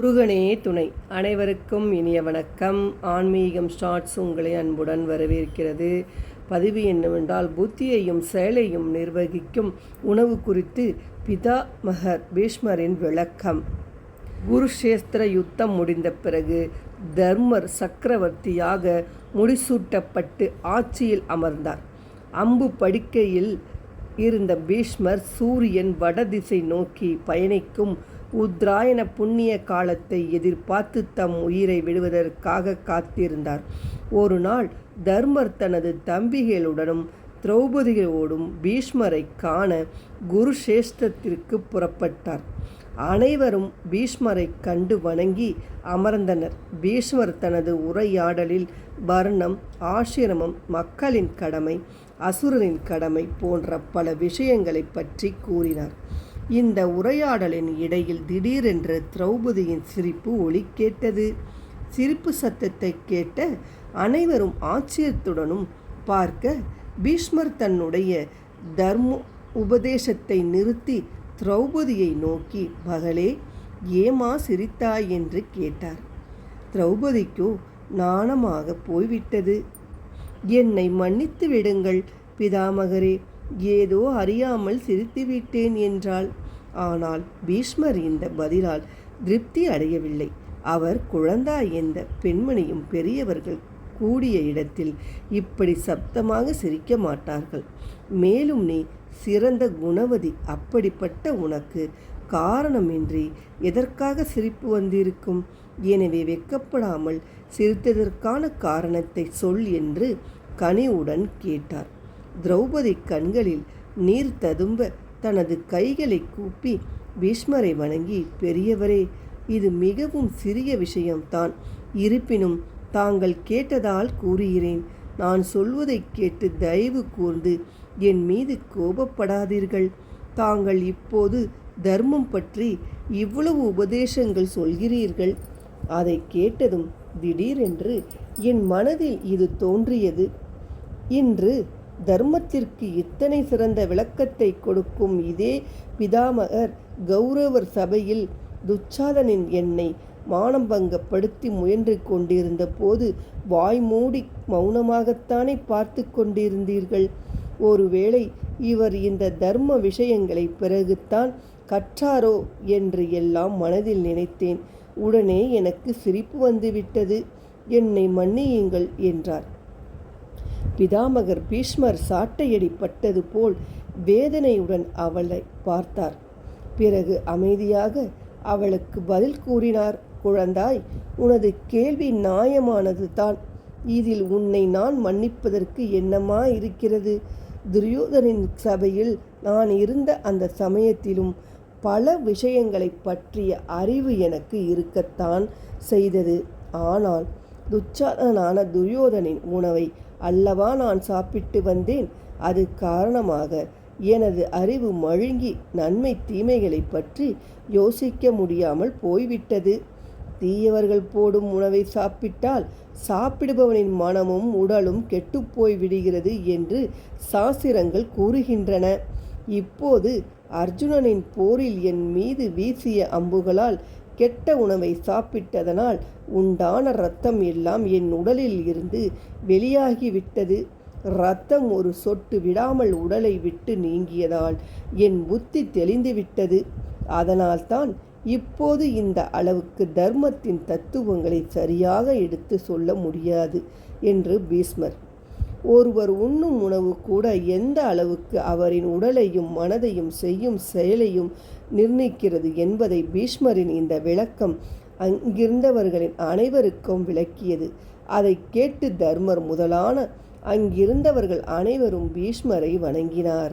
முருகனே துணை. அனைவருக்கும் இனிய வணக்கம். ஆன்மீகம் ஸ்டார்ட்ஸ் உங்களை அன்புடன் வரவேற்கிறது. பதிவு என்னவென்றால் புத்தியையும் செயலையும் நிர்வகிக்கும் உணவு குறித்து பிதா மகர் பீஷ்மரின் விளக்கம். குருஷேஸ்திர யுத்தம் முடிந்த பிறகு தர்மர் சக்கரவர்த்தியாக முடிசூட்டப்பட்டு ஆட்சியில் அமர்ந்தார். அம்பு படுக்கையில் இருந்த பீஷ்மர் சூரியன் வடதிசை நோக்கி பயணிக்கும் உத்ராயண புண்ணிய காலத்தை எதிர்பார்த்து தம் உயிரை விடுவதற்காக காத்திருந்தார். ஒரு நாள் தர்மர் தனது தம்பிகளுடனும் திரௌபதிகளோடும் பீஷ்மரை காண குருஷேஷ்டத்திற்கு புறப்பட்டார். அனைவரும் பீஷ்மரை கண்டு வணங்கி அமர்ந்தனர். பீஷ்மர் தனது உரையாடலில் வர்ணம் ஆசிரமம் மக்களின் கடமை அசுரனின் கடமை போன்ற பல விஷயங்களை பற்றி கூறினார். இந்த உரையாடலின் இடையில் திடீரென்று திரௌபதியின் சிரிப்பு ஒளி கேட்டது. சிரிப்பு சத்தத்தை கேட்ட அனைவரும் ஆச்சரியத்துடனும் பார்க்க பீஷ்மர் தன்னுடைய தர்ம உபதேசத்தை நிறுத்தி திரௌபதியை நோக்கி மகளே ஏமா சிரித்தாய்? என்று கேட்டார். திரௌபதிக்கோ நாணமாக போய்விட்டது. என்னை மன்னித்து விடுங்கள் பிதாமகரே. ஏதோ அறியாமல் சிரித்துவிட்டேன் என்றாள். ஆனால் பீஷ்மர் இந்த பதிலால் திருப்தி அடையவில்லை. அவர் குழந்தாய் எந்த பெண்மணியும் பெரியவர்கள் கூடிய இடத்தில் இப்படி சப்தமாக சிரிக்க மாட்டார்கள். மேலும் நீ சிறந்த குணவதி அப்படிப்பட்ட உனக்கு காரணமின்றி எதற்காக சிரிப்பு வந்திருக்கும்? எனவே வெக்கப்படாமல் சிரித்ததற்கான காரணத்தை சொல் என்று கனிவுடன் கேட்டார். திரௌபதி கண்களில் நீர் ததும்ப தனது கைகளை கூப்பி பீஷ்மரை வணங்கி பெரியவரே இது மிகவும் சிறிய விஷயம்தான். இருப்பினும் தாங்கள் கேட்டதால் கூறுகிறேன். நான் சொல்வதை கேட்டு தயவு கூர்ந்து என் மீது கோபப்படாதீர்கள். தாங்கள் இப்போது தர்மம் பற்றி இவ்வளவு உபதேசங்கள் சொல்கிறீர்கள். அதை கேட்டதும் திடீரென்று என் மனதில் இது தோன்றியது. இன்று தர்மத்திற்கு இத்தனை சிறந்த விளக்கத்தை கொடுக்கும் இதே பிதாமகர் கௌரவர் சபையில் துச்சாதனின் என்னை மானம்பங்கப்படுத்தி முயன்று கொண்டிருந்த போது வாய் மூடி மௌனமாகத்தானே பார்த்து கொண்டிருந்தீர்கள். ஒருவேளை இவர் இந்த தர்ம விஷயங்களை பிறகுத்தான் கற்றாரோ என்று எல்லாம் மனதில் நினைத்தேன். உடனே எனக்கு சிரிப்பு வந்துவிட்டது. என்னை மன்னியுங்கள் என்றார். பிதாமகர் பீஷ்மர் சாட்டையடிப்பட்டது போல் வேதனையுடன் அவளை பார்த்தார். பிறகு அமைதியாக அவளுக்கு பதில் கூறினார். குழந்தாய் உனது கேள்வி நியாயமானது தான். இதில் உன்னை நான் மன்னிப்பதற்கு என்னமா இருக்கிறது துரியோதனின் சபையில் நான் இருந்த அந்த சமயத்திலும் பல விஷயங்களை பற்றிய அறிவு எனக்கு இருக்கத்தான் செய்தது. ஆனால் துச்சாதனான துரியோதனின் உணவை அல்லவா நான் சாப்பிட்டு வந்தேன்? அது காரணமாக எனது அறிவு மழுங்கி நன்மை தீமைகளை பற்றி யோசிக்க முடியாமல் போய்விட்டது. தீயவர்கள் போடும் உணவை சாப்பிட்டால் சாப்பிடுபவனின் மனமும் உடலும் கெட்டுப்போய் விடுகிறது என்று சாஸ்திரங்கள் கூறுகின்றன. இப்போது அர்ஜுனனின் போரில் என் மீது வீசிய அம்புகளால் கெட்ட உணவை சாப்பிட்டதனால் உண்டான இரத்தம் எல்லாம் என் உடலில் இருந்து வெளியாகிவிட்டது. இரத்தம் ஒரு சொட்டு விடாமல் உடலை விட்டு நீங்கியதால் என் புத்தி தெளிந்துவிட்டது. அதனால்தான் இப்போது இந்த அளவுக்கு தர்மத்தின் தத்துவங்களை சரியாக எடுத்து சொல்ல முடியாது என்று பீஸ்மர் ஒருவர் உண்ணும் உணவு கூட எந்த அளவுக்கு அவரின் உடலையும் மனதையும் செய்யும் செயலையும் நிர்ணயிக்கிறது என்பதை பீஷ்மரின் இந்த விளக்கம் அங்கிருந்தவர்களின் அனைவருக்கும் விளக்கியது. அதை கேட்டு தர்மர் முதலான அங்கிருந்தவர்கள் அனைவரும் பீஷ்மரை வணங்கினார்.